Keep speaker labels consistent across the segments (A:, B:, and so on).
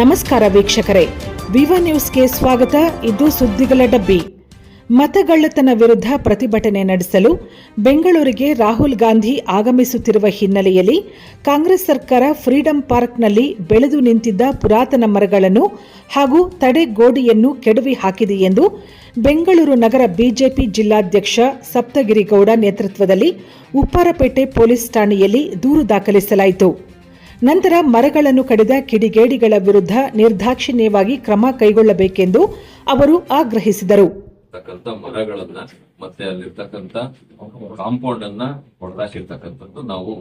A: ನಮಸ್ಕಾರ ವೀಕ್ಷಕರೇ. ವಿವಾ ನ್ಯೂಸ್ಗೆ ಸ್ವಾಗತ. ಇದು ಸುದ್ದಿಗಳ ಡಬ್ಬಿ. ಮತಗಳ್ಳತನ ವಿರುದ್ಧ ಪ್ರತಿಭಟನೆ ನಡೆಸಲು ಬೆಂಗಳೂರಿಗೆ ರಾಹುಲ್ ಗಾಂಧಿ ಆಗಮಿಸುತ್ತಿರುವ ಹಿನ್ನೆಲೆಯಲ್ಲಿ ಕಾಂಗ್ರೆಸ್ ಸರ್ಕಾರ ಫ್ರೀಡಂ ಪಾರ್ಕ್ನಲ್ಲಿ ಬೆಳೆದು ನಿಂತಿದ್ದ ಪುರಾತನ ಮರಗಳನ್ನು ಹಾಗೂ ತಡೆಗೋಡೆಯನ್ನು ಕೆಡವಿ ಹಾಕಿದೆ ಎಂದು ಬೆಂಗಳೂರು ನಗರ ಬಿಜೆಪಿ ಜಿಲ್ಲಾಧ್ಯಕ್ಷ ಸಪ್ತಗಿರಿಗೌಡ ನೇತೃತ್ವದಲ್ಲಿ ಉಪ್ಪಾರಪೇಟೆ ಪೊಲೀಸ್ ಠಾಣೆಯಲ್ಲಿ ದೂರು ದಾಖಲಿಸಲಾಯಿತು. ನಂತರ ಮರಗಳನ್ನು ಕಡಿದ ಕಿಡಿಗೇಡಿಗಳ ವಿರುದ್ಧ ನಿರ್ದಾಕ್ಷಿಣ್ಯವಾಗಿ ಕ್ರಮ ಕೈಗೊಳ್ಳಬೇಕೆಂದು ಅವರು ಆಗ್ರಹಿಸಿದರು.
B: ಮರಗಳನ್ನ ಮತ್ತೆ ಅಲ್ಲಿರ್ತಕ್ಕಂಥ ಕಾಂಪೌಂಡ್ ಅನ್ನ ಹೊಡೆದಾಕಿರ್ತಕ್ಕಂಥದ್ದು ನಾವು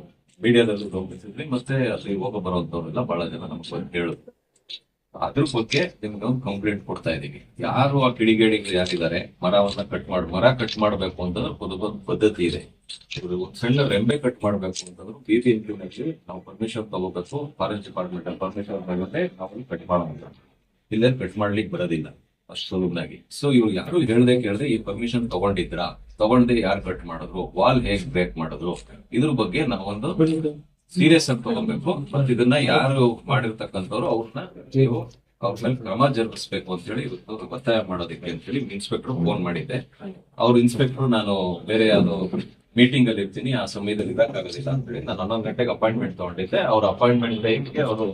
B: ಮೀಡಿಯಾದಲ್ಲಿ ಗಮನಿಸಿದ್ವಿ. ಮತ್ತೆ ಅಲ್ಲಿ ಹೋಗ ಬರೋದವರೆಲ್ಲ ಬಹಳ ಜನ ನಮ್ಗೆ ಹೇಳಿದ್ರು ಅದ್ರ ಬಗ್ಗೆ ನಿಮ್ಗೆ ಒಂದು ಕಂಪ್ಲೇಂಟ್ ಕೊಡ್ತಾ ಇದೀವಿ ಯಾರು ಆ ಕಿಡಿಗೇಡಿಗಳು ಯಾರಿದ್ದಾರೆ? ಮರವನ್ನ ಕಟ್ ಮಾಡಿ, ಮರ ಕಟ್ ಮಾಡಬೇಕು ಅಂತಂದ್ರೆ ಒಂದು ಪದ್ಧತಿ ಇದೆ. ಒಂದು ಸಣ್ಣ ರೆಂಬೆ ಕಟ್ ಮಾಡಬೇಕು ಅಂತಂದ್ರೆ ಬಿ ಬಿ ನಾವು ಪರ್ಮಿಷನ್ ತಗೋಬೇಕು, ಫಾರೆಸ್ಟ್ ಡಿಪಾರ್ಟ್ಮೆಂಟ್ ಅಲ್ಲಿ ಪರ್ಮಿಷನ್ ತಗೊಂಡೆ ನಾವು ಕಟ್ ಮಾಡೋಣ ಇಲ್ಲೇ ಕಟ್ ಮಾಡ್ಲಿಕ್ಕೆ ಬರೋದಿಲ್ಲ, ಅಷ್ಟು ಸುಲಭನಾಗಿ. ಸೊ ಇವ್ರು ಯಾರು ಹೇಳ್ದೆ ಕೇಳ್ದೆ ಈ ಪರ್ಮಿಷನ್ ತಗೊಂಡಿದ್ರಾ? ತಗೊಂಡೆ ಯಾರು ಕಟ್ ಮಾಡಿದ್ರು? ವಾಲ್ ಹೇಗ್ ಬ್ರೇಕ್ ಮಾಡಿದ್ರು? ಇದ್ರ ಬಗ್ಗೆ ನಾವೊಂದು ಸೀರಿಯಸ್ ಅಂತ ತಗೋಬೇಕು. ಮತ್ತೆ ಇದನ್ನ ಯಾರು ಮಾಡಿರ್ತಕ್ಕಂಥವ್ರು ಅವ್ರನ್ನ ನೀವು ಅವ್ರ ಮೇಲೆ ಕ್ರಮ ಜರುಗಿಸ್ಬೇಕು ಅಂತ ಹೇಳಿ ಒತ್ತಾಯ ಮಾಡೋದಿಕ್ಕೆ ಅಂತ ಹೇಳಿ ಇನ್ಸ್ಪೆಕ್ಟರ್ ಫೋನ್ ಮಾಡಿದ್ದೆ. ಅವ್ರ ಇನ್ಸ್ಪೆಕ್ಟರ್ ನಾನು ಬೇರೆ ಯಾವ್ದೋ ಮೀಟಿಂಗ್ ಅಲ್ಲಿ ಇರ್ತೀನಿ, ಆ ಸಮಯದಲ್ಲಿ ಇರಕ್ಕಾಗೋದಿಲ್ಲ ಅಂತ ಹೇಳಿ ನಾನು ಹನ್ನೊಂದು ಗಂಟೆಗೆ ಅಪಾಯಿಂಟ್ಮೆಂಟ್ ತಗೊಂಡಿದ್ದೆ. ಅವ್ರ ಅಪಾಯಿಂಟ್ಮೆಂಟ್ ಟೈಮ್ಗೆ ಅವರು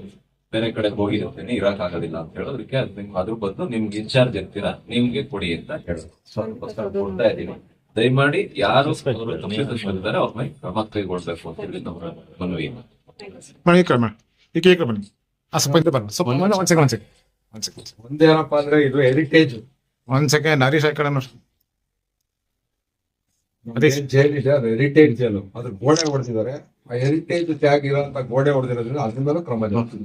B: ಬೇರೆ ಕಡೆ ಹೋಗಿರ್ತೀನಿ, ಇರಕ್ ಅಂತ ಹೇಳೋದಕ್ಕೆ ನಿಮ್ಗೆ ಅದ್ರ ಬದಲು ನಿಮ್ಗೆ ಇನ್ಚಾರ್ಜ್ ಇರ್ತೀರಾ, ನಿಮ್ಗೆ ಕೊಡಿ ಅಂತ ಹೇಳೋದು ಸೊ ಅದಕ್ಕೋಸ್ಕರ ಕೊಡ್ತಾ ಇದ್ದೀನಿ. ದಯಮಾಡಿ ಯಾರು ಅವ್ರ ಮೇಲೆ ಕ್ರಮ ಕೈಗೊಳ್ಬೇಕು ಅಂತ ಹೇಳಿ ನಮ್ಮ ಮನವಿ
C: ಬನ್ನಿ ಈ ಕಡೆ ಬನ್ನಿ ಈ ಕಡೆ ಈ ಕಡೆ ಬನ್ನಿ ಆ ಸ್ವಲ್ಪ ಹಿಂದೆ ಬನ್ನಿ. ಸ್ವಲ್ಪ ಒಂದ್ ಸೆಕೆಂಡ್ ಒಂದ್ ಸೆಕೆಂಡ್ ಒಂದ್ ಸೆಕೆಂಡ್
D: ಒಂದೇನಪ್ಪಾ ಅಂದ್ರೆ ಇದು ಹೆರಿಟೇಜ್
C: ಒಂದ್ ಸೆಕೆಂಡ್ ಹರೀಶ್ ಆ ಕಡೆ ನೋಡಿ. ಅದೇ.
D: ಜೈಲ್ ಇದೆ ಅದು ಹೆರಿಟೇಜ್ ಜೈಲು ಅದ್ರ ಗೋಡೆ ಹೊಡೆದಿದ್ದಾರೆ. ಆ ಹೆರಿಟೇಜ್ ಟ್ಯಾಗ್ ಇರೋಂತ ಗೋಡೆ ಹೊಡೆದಿರೋದ್ರಿಂದ ಅದ್ರ ಮೇಲೂ ಕ್ರಮ ಜರುಗಿಸ್ತೀವಿ